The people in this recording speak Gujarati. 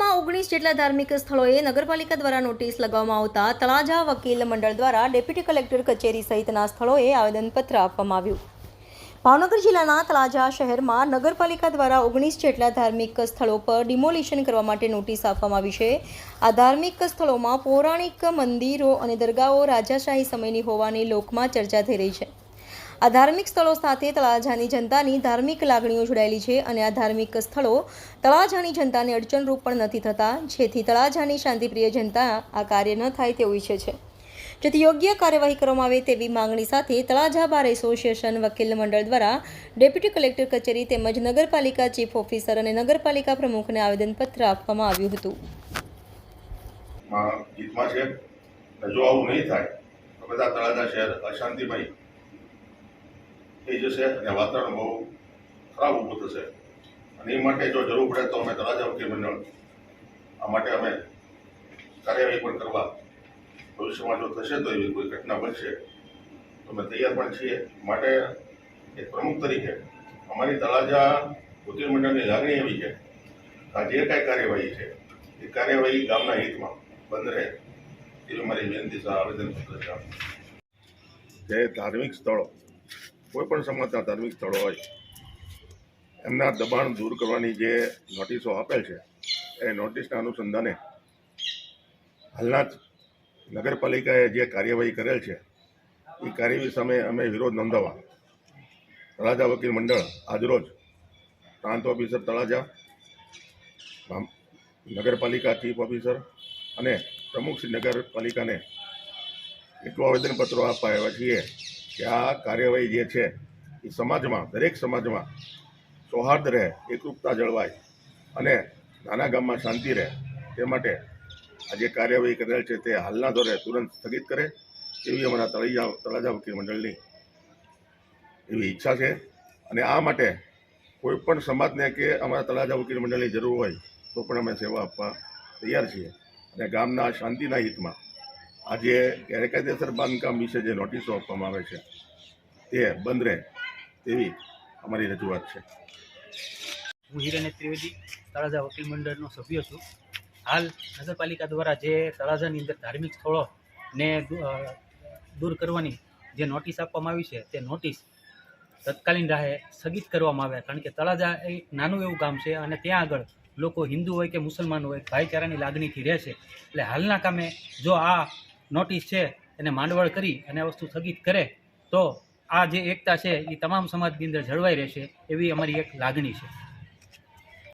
ઓગણીસ જેટલા ધાર્મિક સ્થળોએ નગરપાલિકા દ્વારા નોટિસ લગાવવામાં આવતા તળાજા વકીલ મંડળ દ્વારા ડેપ્યુટી કલેક્ટર કચેરી સહિતના સ્થળોએ આવેદનપત્ર આપવામાં આવ્યું. ભાવનગર જિલ્લાના તળાજા શહેરમાં નગરપાલિકા દ્વારા ઓગણીસ જેટલા ધાર્મિક સ્થળો પર ડિમોલિશન કરવા માટે નોટિસ આપવામાં આવી છે. આ ધાર્મિક સ્થળોમાં પૌરાણિક મંદિરો અને દરગાહો રાજાશાહી સમયની હોવાની લોકમાં ચર્ચા થઈ રહી છે. આ ધાર્મિક સ્થળો સાથે તળાજાની જનતાની ધાર્મિક લાગણીઓ જોડાયેલી છે અને આ ધાર્મિક સ્થળો તળાજાની જનતાને અડચણરૂપ પણ નથી થતા, જેથી તળાજાની શાંતિપ્રિય જનતા આ કાર્ય ન થાય તેવું ઈચ્છે છે. જેથી યોગ્ય કાર્યવાહી કરવામાં આવે તેવી માંગણી સાથે તળાજા બાર એસોસિએશન વકીલ મંડળ દ્વારા ડેપ્યુટી કલેક્ટર કચેરી તેમજ નગરપાલિકા ચીફ ઓફિસર અને નગરપાલિકા પ્રમુખને આવેદનપત્ર આપવામાં આવ્યું હતું. માં છે. જો આવું નહીં થાય. તો બધા તળાજા શહેર અશાંતિમય થઈ જશે અને વાતાવરણ બહુ ખરાબ ઊભું થશે. અને એ માટે જો જરૂર પડે તો અમે તળાજા વકીલ મંડળ આ માટે અમે કાર્યવાહી પણ કરવા ભવિષ્યમાં જો થશે તો એવી કોઈ ઘટના બનશે, તો અમે તૈયાર પણ છીએ. માટે એક પ્રમુખ તરીકે અમારી તળાજા વકીલ મંડળની લાગણી એવી છે આ જે કાંઈ કાર્યવાહી છે, એ કાર્યવાહી ગામના હિતમાં બંધ રહે. એવી મારી વિનંતી આવેદનપત્ર છે. જે ધાર્મિક સ્થળો કોઈ પણ સમાજના ધાર્મિક સ્થળો હોય, એમના દબાણ દૂર કરવાની જે નોટિસો આપેલ છે, એ નોટિસના અનુસંધાને હાલના જ નગરપાલિકાએ જે કાર્યવાહી કરેલ છે, એ કાર્યવાહી સામે અમે વિરોધ નોંધાવવા તળાજા વકીલ મંડળ આજરોજ પ્રાંત ઓફિસર તળાજા નગરપાલિકા ચીફ ઓફિસર અને પ્રમુખ શ્રી નગરપાલિકાને એટલું આવેદનપત્રો આપવા આવ્યા છીએ કે આ કાર્યવાહી જે છે, એ સમાજમાં, દરેક સમાજમાં સૌહાર્દ રહે, એકરૂપતા જળવાય અને નાના ગામમાં શાંતિ રહે, તે માટે આ જે કાર્યવાહી કરેલ છે, તે હાલના ધોરે તુરંત સ્થગિત કરે એવી અમારા તળિયા, તળાજા વકીલ મંડળની એવી ઈચ્છા છે. અને આ માટે કોઈ પણ સમાજને કે અમારા તળાજા વકીલ મંડળની જરૂર હોય તો પણ અમે સેવા આપવા તૈયાર છીએ. અને ગામના શાંતિના હિતમાં આજે ગેરકાયદેસર બાંધકામ વિશે જે નોટિસો આપવામાં આવે છે તે બંધ રહે તેવી અમારી રજૂઆત છે. હું હિરેન ત્રિવેદી તળાજા વકીલ મંડળનો સભ્ય છું. હાલ નગરપાલિકા દ્વારા જે તળાજાની અંદર ધાર્મિક સ્થળો ને દૂ- અ, દૂર કરવાની જે નોટિસ આપવામાં આવી છે તે નોટિસ તત્કાલીન રાહે સ્થગિત કરવામાં આવે કારણ કે તળાજા એક નાનું એવું ગામ છે અને ત્યાં આગળ લોકો હિન્દુ હોય કે મુસલમાન હોય ભાઈચારાની લાગણીથી રહે છે. એટલે હાલના કામે જો આ નોટિસ છે એને માંડવળ કરી અને આ વસ્તુ સ્થગિત કરે, તો આ જે એકતા છે એ તમામ સમાજની અંદર જળવાઈ રહેશે એવી અમારી એક લાગણી છે.